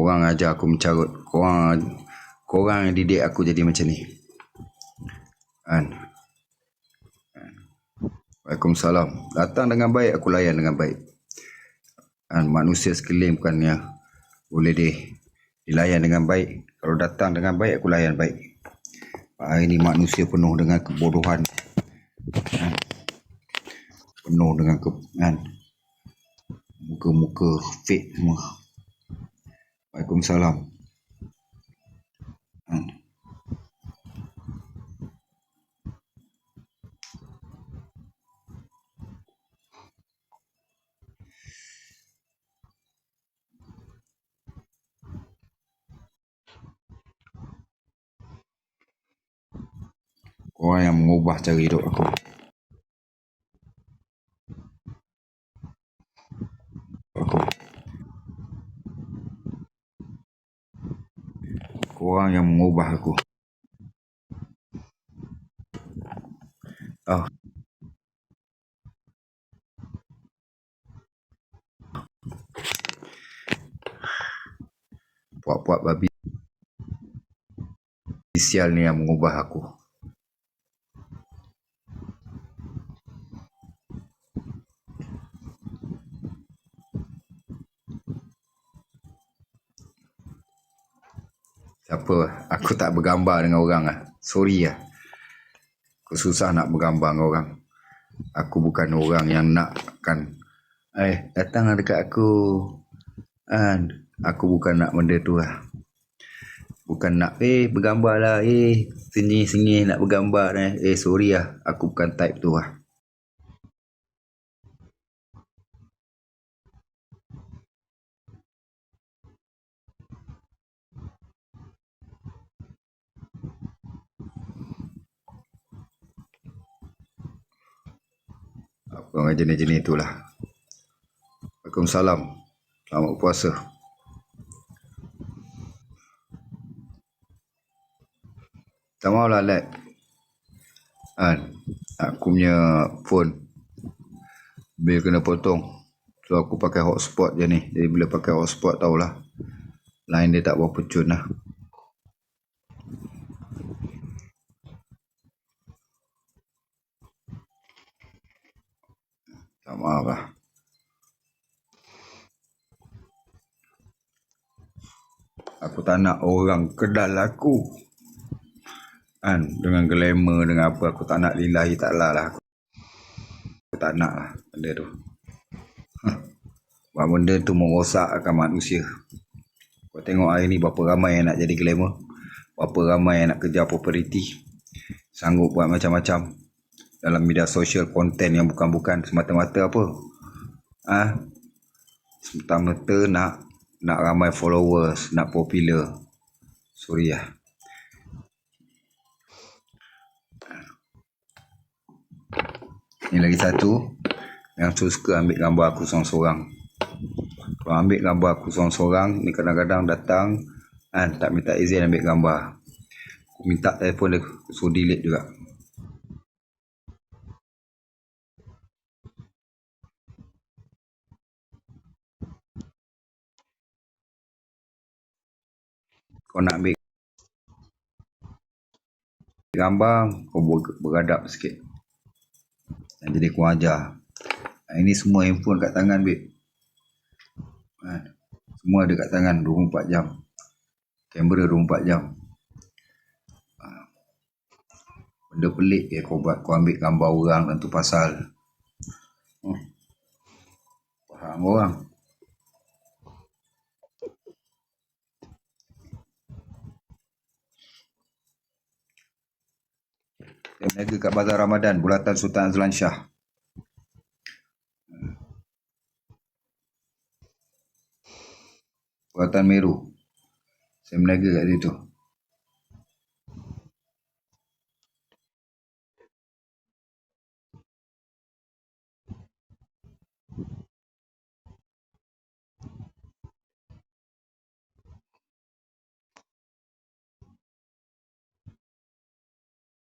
Korang ajar aku mencarut. Korang korang didik aku jadi macam ni. Kan? Kan? Waalaikumsalam. Datang dengan baik, aku layan dengan baik. Kan? Manusia sekeliling bukannya boleh di, dilayan dengan baik. Kalau datang dengan baik, aku layan baik. Hari ni manusia penuh dengan kebodohan. Kan? Penuh dengan ke, kan? muka-muka fake semua. Waalaikumsalam. Kan? Korang yang mengubah cara hidup. Aku. Korang yang mengubah aku. Oh. Puak-puak babi sial ni yang mengubah aku. Siapa? Aku tak bergambar dengan orang ah. Sorry lah. Aku susah nak bergambar dengan orang. Aku bukan orang yang nakkan eh datang dekat aku. Kan? Aku bukan nak benda tu lah. Bukan nak eh bergambar lah eh sengih-sengih nak bergambar eh. Eh sorry lah. Aku bukan type tu lah. Orang jenis-jenis itulah. Waalaikumsalam. Selamat puasa. Tak maulah lag. Kan? Aku punya phone. Bil kena potong. So aku pakai hotspot je ni. Jadi bila pakai hotspot tahulah. Line dia tak berapa cun lah. Tak maaf lah. Aku tak nak orang kedal aku. Kan? Dengan glamour, dengan apa. Aku tak nak lillahi ta'ala lah. Aku, aku tak nak lah benda tu. Sebab benda tu merosakkan manusia. Kau tengok hari ni berapa ramai yang nak jadi glamour. Berapa ramai yang nak kejar property. Sanggup buat macam-macam dalam media sosial konten yang bukan-bukan semata-mata apa. Ah ha? semata-mata nak nak ramai followers nak popular. Sorry lah. Ni lagi satu. Yang suka ambil gambar aku seorang-seorang. Kalau ambil gambar aku seorang-seorang ni kadang-kadang datang kan tak minta izin ambil gambar. Aku minta telefon dia suruh delete juga kau nak ambil gambar kau beradab sikit dan jadi kau ajar ini semua handphone kat tangan babe ha. semua ada kat tangan 24 jam kamera 24 jam ha. benda pelik je kau buat kau ambil gambar orang dan tu pasal hmm. faham orang berniaga kat Bazar Ramadan, Bulatan Sultan Azlan Shah. Bulatan Meru. Saya berniaga kat situ.